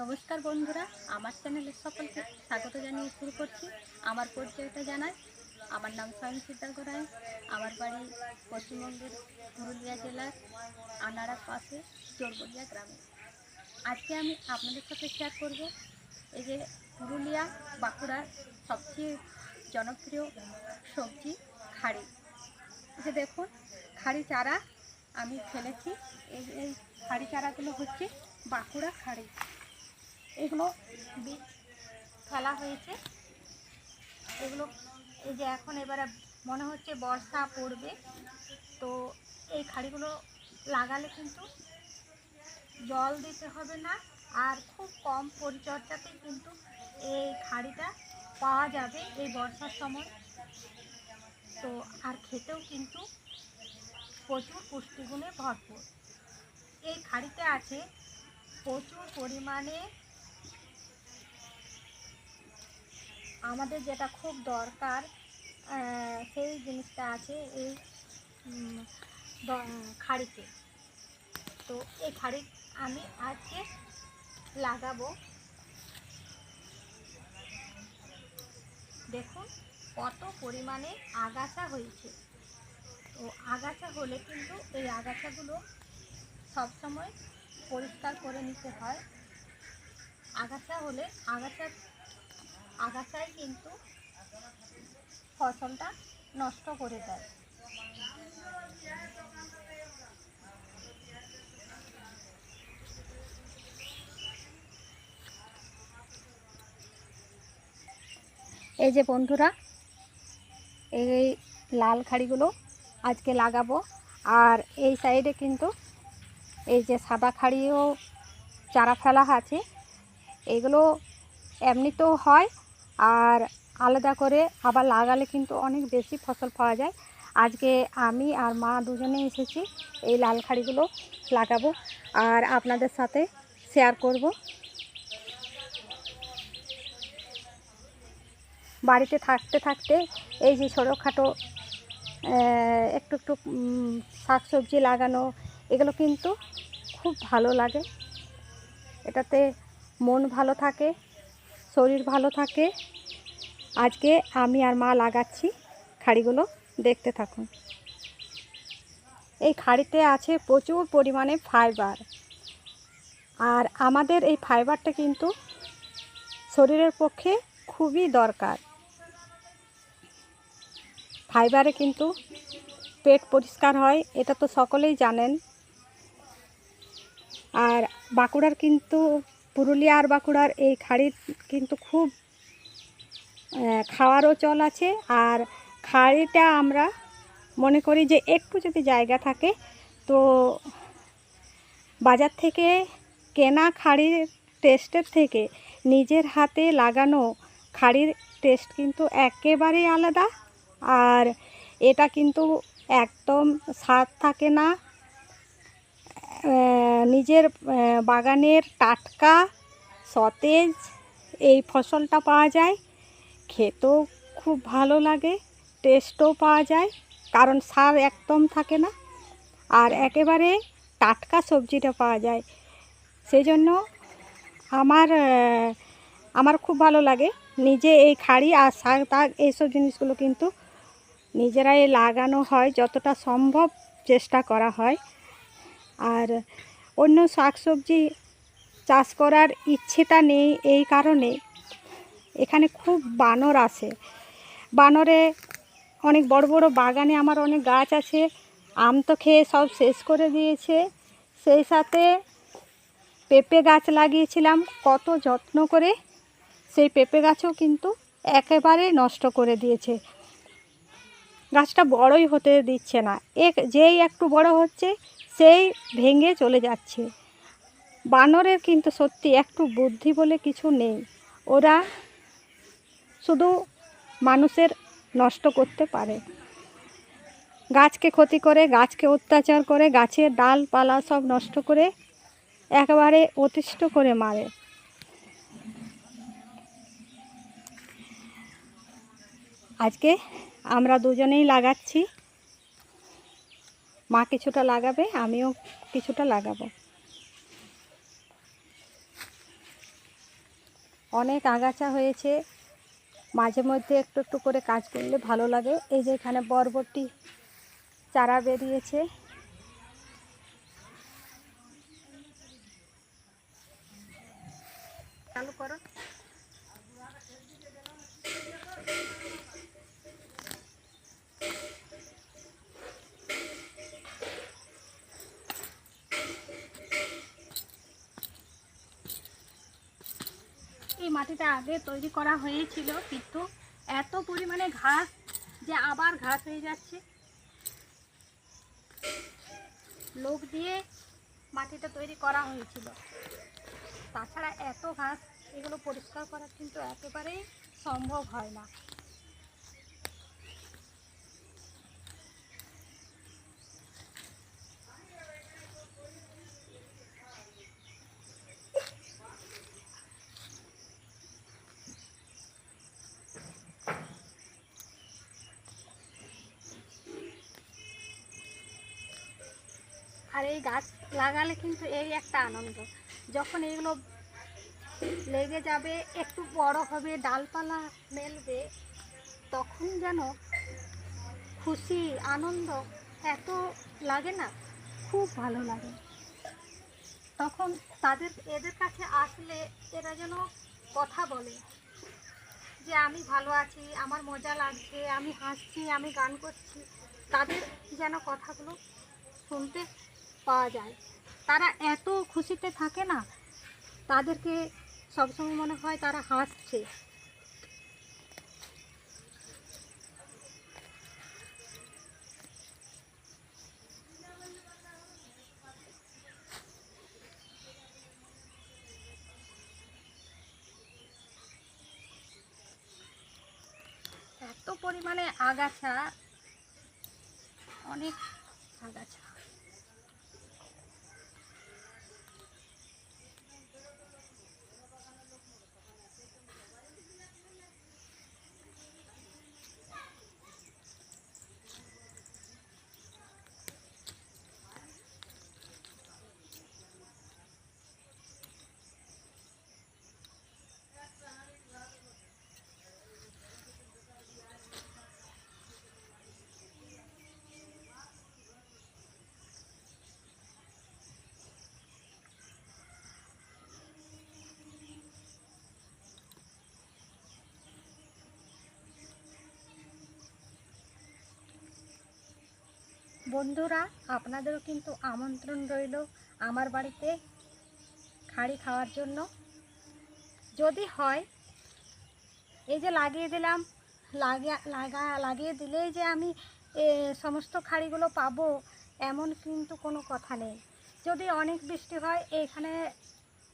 নমস্কার বন্ধুরা, আমার চ্যানেলের সকলকে স্বাগত জানিয়ে শুরু করছি। আমার পরিচয়টা জানাই, আমার নাম স্বয়ং সিদ্ধার গোড়াই আমার বাড়ি পশ্চিমবঙ্গের পুরুলিয়া জেলার আনাড়ার পাশে চোরবলিয়া গ্রামে। আজকে আমি আপনাদের সাথে শেয়ার করব এই যে পুরুলিয়া বাঁকুড়ার সবচেয়ে জনপ্রিয় সবজি খাড়ি। যে দেখুন, খাড়ি চারা আমি ফেলেছি। এই এই খাড়ি চারাগুলো হচ্ছে বাঁকুড়া খাড়ি। এগুলো বীজ ফেলা হয়েছে। এগুলো এই যে এখন এবারে মনে হচ্ছে বর্ষা পড়বে। তো এই খাড়িগুলো লাগালে কিন্তু জল দিতে হবে না। আর খুব কম পরিচর্যাতেই কিন্তু এই খাড়িটা পাওয়া যাবে এই বর্ষার সময়। তো আর খেতেও কিন্তু প্রচুর পুষ্টিগুণে ভরপুর। এই খাড়িতে আছে প্রচুর পরিমাণে আমাদের যেটা খুব দরকার সেই জিনিসটা আছে এই খাড়িতে। তো এই খাড়ি আমি আজকে লাগাবো। দেখুন কত পরিমাণে আগাছা হয়েছে। তো আগাছা হলে কিন্তু এই আগাছাগুলো সবসময় পরিষ্কার করে নিতে হয়। আগাছা হলে আগাছা আগাছাই কিন্তু ফসলটা নষ্ট করে দেয়। এই যে বন্ধুরা, এই লাল খাড়িগুলো আজকে লাগাবো। আর এই সাইডে কিন্তু এই যে সাদা খাড়িও চারা ফেলা আছে। এগুলো এমনিতেও হয় আর আলাদা করে আবার লাগালে কিন্তু অনেক বেশি ফসল পাওয়া যায়। আজকে আমি আর মা দুজনে এসেছি, এই লাল খাড়িগুলো লাগাবো আর আপনাদের সাথে শেয়ার করব। বাড়িতে থাকতে থাকতে এই যে ছোটোখাটো একটু একটু শাকসবজি লাগানো, এগুলো কিন্তু খুব ভালো লাগে। এটাতে মন ভালো থাকে। শরীর ভালো থাকে। আজকে আমি আর মা লাগাচ্ছি খাড়িগুলো। দেখতে থাকুন। এই খাড়িতে আছে প্রচুর পরিমাণে ফাইবার আর আমাদের এই ফাইবারটা কিন্তু শরীরের পক্ষে খুবই দরকার। ফাইবারে কিন্তু পেট পরিষ্কার হয়, এটা তো সকলেই জানেন। আর বাঁকুড়ার কিন্তু পুরুলিয়া আর বাঁকুড়ার এই খাড়ির কিন্তু খুব খাওয়ারও চল আছে। আর খাড়িটা আমরা মনে করি যে একটু যদি জায়গা থাকে, তো বাজার থেকে কেনা খাড়ির টেস্টের থেকে নিজের হাতে লাগানো খাড়ির টেস্ট কিন্তু একেবারেই আলাদা। আর এটা কিন্তু একদম স্বাদ থাকে না। নিজের বাগানের টাটকা, সতেজ, এই ফসলটা পাওয়া যায়। খেতেও খুব ভালো লাগে টেস্টও পাওয়া যায়, কারণ সার একদম থাকে না। আর একেবারে টাটকা সবজিটা পাওয়া যায়। সেই জন্য আমার আমার খুব ভালো লাগে নিজে এই খাড়ি আর শাক তাক এইসব জিনিসগুলো কিন্তু নিজেরাই লাগানো হয়, যতটা সম্ভব চেষ্টা করা হয়। আর অন্য শাকসবজি চাষ করার ইচ্ছেটা নেই এই কারণে। এখানে খুব বানর আসে বানরে অনেক বড় বড় বাগানে আমার অনেক গাছ আছে। আম তো খেয়ে সব শেষ করে দিয়েছে। সেই সাথে পেঁপে গাছ লাগিয়েছিলাম, কত যত্ন করে। সেই পেঁপে গাছও কিন্তু একেবারে নষ্ট করে দিয়েছে। গাছটা বড়ই হতে দিচ্ছে না। এক যেই একটু বড় হচ্ছে সেই ভেঙে চলে যাচ্ছে। বানরের কিন্তু সত্যি একটু বুদ্ধি বলে কিছু নেই। ওরা শুধু মানুষের নষ্ট করতে পারে। গাছকে ক্ষতি করে, গাছকে অত্যাচার করে, গাছের ডালপালা সব নষ্ট করে একেবারে অতিষ্ঠ করে মারে। আজকে আমরা দুজনেই লাগাচ্ছি। মা কিছুটা লাগাবে, আমিও কিছুটা লাগাবো। অনেক আগাছা হয়েছে, মাঝে মধ্যে একটু একটু করে কাজ করলে ভালো লাগে। এই যে এখানে বরবটি চারা বেরিয়েছে। চালু করো। মাটিটা আগে তৈরি করা হয়েছিল, কিন্তু এত পরিমাণে ঘাস যে আবার ঘাস হয়ে যাচ্ছে। লোক দিয়ে মাটিটা তৈরি করা হয়েছিল। তাছাড়া এত ঘাস এগুলো পরিষ্কার করা কিন্তু একেবারেই সম্ভব হয় না। আর এই গাছ লাগালে কিন্তু এই একটা আনন্দ। যখন এগুলো লেগে যাবে, একটু বড় হবে, ডালপালা মেলবে, তখন যেন খুশি, আনন্দ এত লাগে না, খুব ভালো লাগে। তখন তাদের, এদের কাছে আসলে এরা যেন কথা বলে যে, আমি ভালো আছি, আমার মজা লাগছে, আমি হাসছি, আমি গান করছি। তাদের যেন কথাগুলো শুনতে পাওয়া যায়। তারা এত খুশিতে থাকে না, তাদেরকে সবসময় মনে হয় তারা হাসছে। এত পরিমাণে আগাছা, অনেক আগাছা। বন্ধুরা, আপনাদেরও কিন্তু আমন্ত্রণ রইল আমার বাড়িতে খাড়ি খাওয়ার জন্য। যদি হয়, এই যে লাগিয়ে দিলাম, লাগিয়ে, লাগা, লাগিয়ে দিলেই যে আমি সমস্ত খাড়িগুলো পাবো, এমন কিন্তু কোনো কথা নেই। যদি অনেক বৃষ্টি হয় এইখানে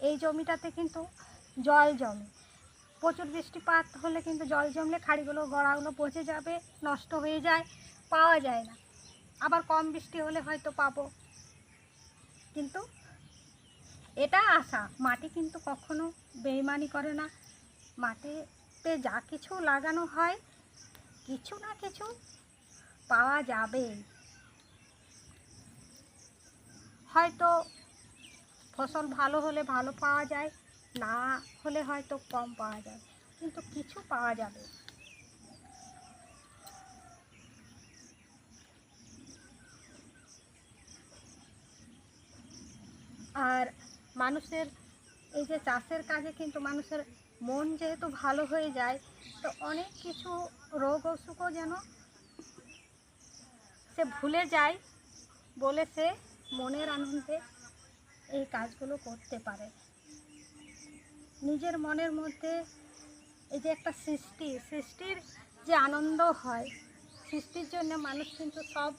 এই জমিটাতে কিন্তু জল জমে। প্রচুর বৃষ্টিপাত হলে কিন্তু জল জমলে খাড়িগুলো, গড়াগুলো পচে যাবে, নষ্ট হয়ে যায়, পাওয়া যায় না। আবার কম বৃষ্টি হলে হয়তো পাবো। কিন্তু এটা আশা। মাটি কিন্তু কখনো বেইমানি করে না। মাটিতে যা কিছু লাগানো হয়, কিছু না কিছু পাওয়া যাবে। হয়তো ফসল ভালো হলে ভালো পাওয়া যায়, না হলে হয়তো কম পাওয়া যায়। কিন্তু কিছু পাওয়া যাবে। আর মানুষের এই যে চাষের কাজে কিন্তু মানুষের মন যেহেতু ভালো হয়ে যায়, তো অনেক কিছু রোগ অসুখও যেন সে ভুলে যায় বলে সে মনের আনন্দে এই কাজগুলো করতে পারে। নিজের মনের মধ্যে এই যে একটা সৃষ্টি, সৃষ্টির যে আনন্দ হয়, সৃষ্টির জন্য মানুষ কিন্তু সব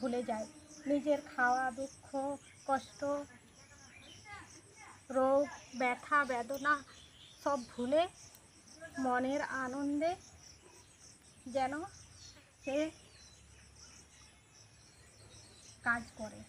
ভুলে যায়। নিজের খাওয়া, দুঃখ, কষ্ট রোগ ব্যথা বেদনা সব ভুলে মনের আনন্দে যেন সে কাজ করে।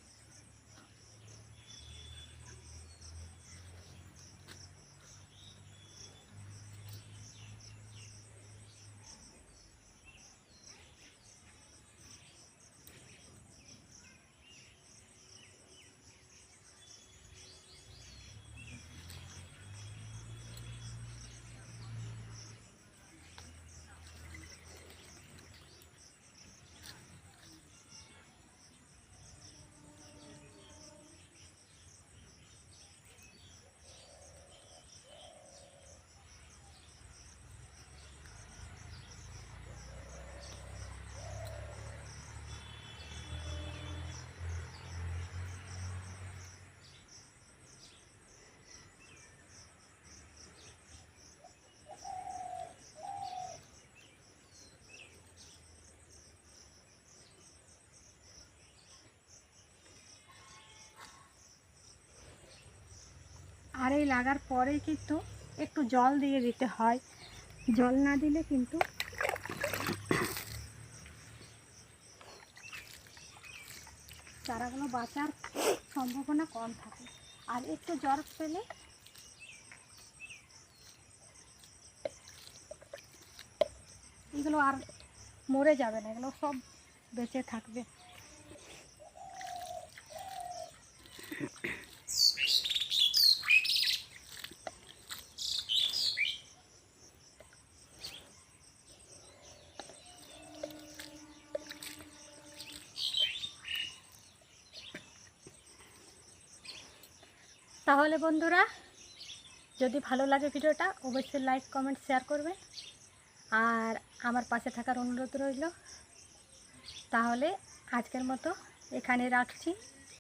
আর এই লাগার পরে কিন্তু একটু জল দিয়ে দিতে হয়। জল না দিলে কিন্তু চারাগুলো বাঁচার সম্ভাবনা কম থাকে। আর একটু জ্বর পেলে এগুলো আর মরে যাবে না, এগুলো সব বেঁচে থাকবে। তাহলে বন্ধুরা, যদি ভালো লাগে ভিডিওটা, অবশ্যই লাইক, কমেন্ট, শেয়ার করবে আর আমার পাশে থাকার অনুরোধ রইল। তাহলে আজকের মতো এখানে রাখছি।